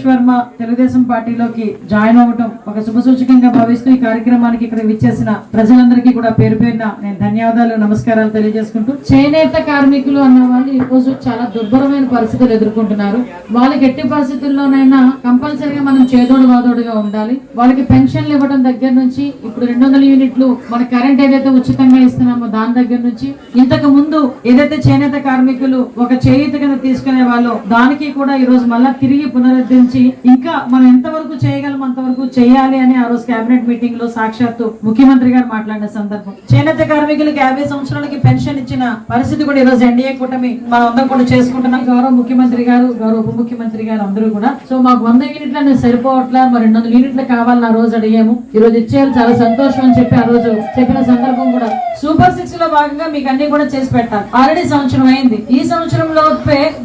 సురేష్ వర్మ తెలుగుదేశం పార్టీలోకి జాయిన్ అవ్వటం ఒక శుభసూచకంగా భావిస్తూ ఈ కార్యక్రమానికి ఇక్కడ విచ్చేసిన ప్రజలందరికీ కూడా పేరు పేరున నేను ధన్యవాదాలు నమస్కారాలు తెలియజేసుకుంటూ. చేనేత కార్మికులు అన్న వాళ్ళు ఈ రోజు చాలా దుర్భరమైన పరిస్థితులు ఎదుర్కొంటున్నారు. వాళ్ళకి ఎట్టి పరిస్థితుల్లోనైనా కంపల్సరీగా మనం చేదోడు వాదోడుగా ఉండాలి. వాళ్ళకి పెన్షన్లు ఇవ్వడం దగ్గర నుంచి ఇప్పుడు రెండు వందల యూనిట్లు మన కరెంట్ ఏదైతే ఉచితంగా ఇస్తున్నామో దాని దగ్గర నుంచి ఇంతకు ముందు ఏదైతే చేనేత కార్మికులు ఒక చేయిత కింద తీసుకునే వాళ్ళు దానికి కూడా ఈ రోజు మళ్ళా తిరిగి పునరుద్ధరించి ఇంకా మనం ఎంతవరకు చేయగలం అంతవరకు చేయాలి అని ఆ రోజు కేబినెట్ మీటింగ్లో సాక్షాత్తు ముఖ్యమంత్రి గారు మాట్లాడిన సందర్భం. చేనేత కార్మికులకు యాభై సంవత్సరాలకి పెన్షన్ ఇచ్చిన పరిస్థితి కూడా ఈ రోజు ఎన్డీఏ కూటమి మనం అందరం కూడా చేసుకుంటున్నాం. గౌరవ ముఖ్యమంత్రి గారు గౌరవ ఉప ముఖ్యమంత్రి గారు అందరూ కూడా. సో మాకు వంద యూనిట్లు సరిపోవట్లా మరి రెండు వందల యూనిట్లు కావాలని ఆ రోజు అడిగాము. ఈ రోజు ఇచ్చేయాలి చాలా సంతోషం అని చెప్పి ఆ రోజు చెప్పిన సందర్భం కూడా. సూపర్ సిక్స్లో భాగంగా మీకు అన్ని కూడా చేసి పెట్టాలి. ఆల్రెడీ సంవత్సరం అయింది. ఈ సంవత్సరంలో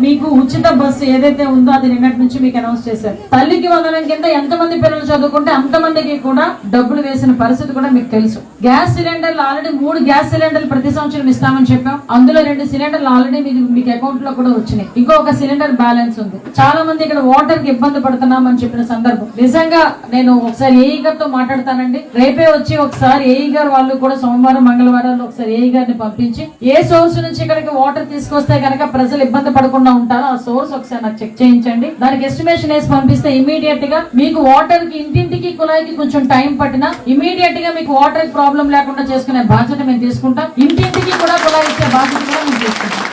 మీకు ఉచిత బస్సు ఏదైతే ఉందో అది నిన్నటి నుంచి మీకు అనౌన్స్ చేశారు. తల్లికి వందనం కింద ఎంతమంది పిల్లలు చదువుకుంటే అంతమందికి కూడా డబ్బులు వేసిన పరిస్థితి కూడా మీకు తెలుసు. గ్యాస్ సిలిండర్లు ఆల్రెడీ మూడు గ్యాస్ సిలిండర్లు ప్రతి సంవత్సరం ఇస్తామని చెప్పాం. అందులో రెండు సిలిండర్లు ఆల్రెడీ మీకు మీకు అకౌంట్లో కూడా వచ్చినాయి. ఇంకో ఒక సిలిండర్ బ్యాలెన్స్ ఉంది. చాలా మంది ఇక్కడ వాటర్కి ఇబ్బంది పడుతున్నామని చెప్పిన సందర్భం. నిజంగా నేను ఒకసారి ఏఈ గారితో మాట్లాడతానండి. రేపే వచ్చి ఒకసారి ఏఈ గారు వాళ్ళు కూడా సోమవారం మంగళవారాలు ఒకసారి ఏఈ గారిని పంపించి ఏ సోర్స్ నుంచి ఇక్కడికి వాటర్ తీసుకొస్తే కనుక ప్రజలు ఇబ్బంది పడకుండా ఉంటారో ఆ సోర్స్ ఒకసారి నాకు చెక్ చేయించండి. దానికి ఎస్టిమేషన్ వేసి పంపిస్తే ఇమీడియట్గా మీకు వాటర్కి ఇంటింటికి కుళాయికి కొంచెం టైం పట్టినా ఇమీడియట్గా మీకు వాటర్ ప్రాబ్లం లేకుండా చేసుకునే బాధ్యత మేము తీసుకుంటాం. ఇంటింటికి కూడా కుళాయి ఇచ్చే బాధ్యత కూడా మేము తీసుకుంటాం.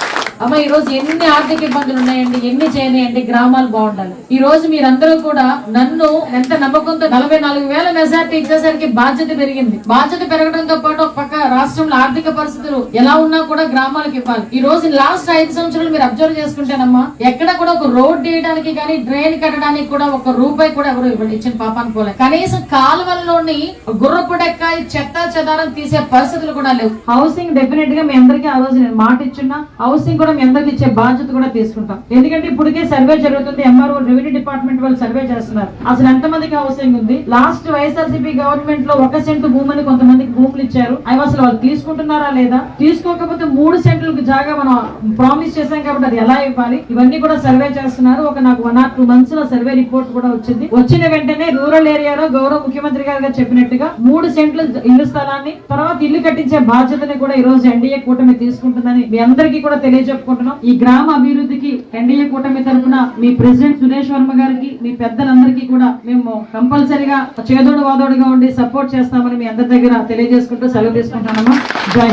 అమ్మ ఈ రోజు ఎన్ని ఆర్థిక ఇబ్బందులు ఉన్నాయండి ఎన్ని చేయనియండి గ్రామాలు బాగుండాలి. ఈ రోజు మీరందరూ కూడా నన్ను ఎంత నమ్మకంతో నలభై నాలుగు వేల మెజార్టీ ఇచ్చేసరికి బాధ్యత పెరిగింది. బాధ్యత పెరగడంతో పాటు ఒక పక్క రాష్ట్రంలో ఆర్థిక పరిస్థితులు ఎలా ఉన్నా కూడా గ్రామాలకు ఇవ్వాలి. ఈ రోజు లాస్ట్ ఐదు సంవత్సరాలు మీరు అబ్జర్వ్ చేసుకుంటేనమ్మా ఎక్కడ కూడా ఒక రోడ్ వేయడానికి కానీ డ్రైన్ కట్టడానికి కూడా ఒక రూపాయి కూడా ఎవరు ఇవ్వండి ఇచ్చిన పాపాన్ని పోలే. కనీసం కాలువల్లోని గుర్రపు డెక్కాయి చెత్త చెదారం తీసే పరిస్థితులు కూడా లేవు. హౌసింగ్ డెఫినెట్గా మీ అందరికీ ఆ రోజు నేను మాట ఇచ్చున్నా. హౌసింగ్ కూడా మనం ఎంతకు ఇచ్చే బాధ్యత కూడా తీసుకుంటాం. ఎందుకంటే ఇప్పటికే సర్వే జరుగుతుంది ఎంఆర్ఓ రెవెన్యూ డిపార్ట్మెంట్ వాళ్ళు సర్వే చేస్తున్నారు. అసలు ఎంత మందికి హౌసింగ్ ఉంది? లాస్ట్ వైఎస్ఆర్సీపీ గవర్నమెంట్లో ఒక సెంటు భూమిని కొంతమందికి భూములు ఇచ్చారు. అవి అసలు వాళ్ళు తీసుకుంటున్నారా లేదా? తీసుకోకపోతే మూడు సెంట్లకు జాగా మనం ప్రామిస్ చేశాం కాబట్టి అది ఎలా ఇవ్వాలి? ఇవన్నీ కూడా సర్వే చేస్తున్నారు. ఒక నాకు వన్ ఆర్ టూ మంత్స్లో సర్వే రిపోర్ట్ కూడా వచ్చింది. వచ్చిన వెంటనే రూరల్ ఏరియాలో గౌరవ ముఖ్యమంత్రి గారు చెప్పినట్టుగా మూడు సెంట్లు ఇల్లు స్థలాన్ని తర్వాత ఇల్లు కట్టించే బాధ్యతని కూడా ఈ రోజు ఎన్డీఏ కూటమి తీసుకుంటుందని మీ అందరికీ కూడా తెలియజెప్పుకుంటున్నాం. ఈ గ్రామ అభివృద్ధికి ఎన్డీఏ కూటమి తరఫున మీ ప్రెసిడెంట్ సురేష్ వర్మ గారికి మీ పెద్దలందరికీ కూడా మేము కంపల్సరిగా చేదోడు వాదోడుగా ఉండి సపోర్ట్ చేస్తామని మీ అందరి దగ్గర తెలియజేసుకుంటూ సెలవు తీసుకుంటానమ్మా జై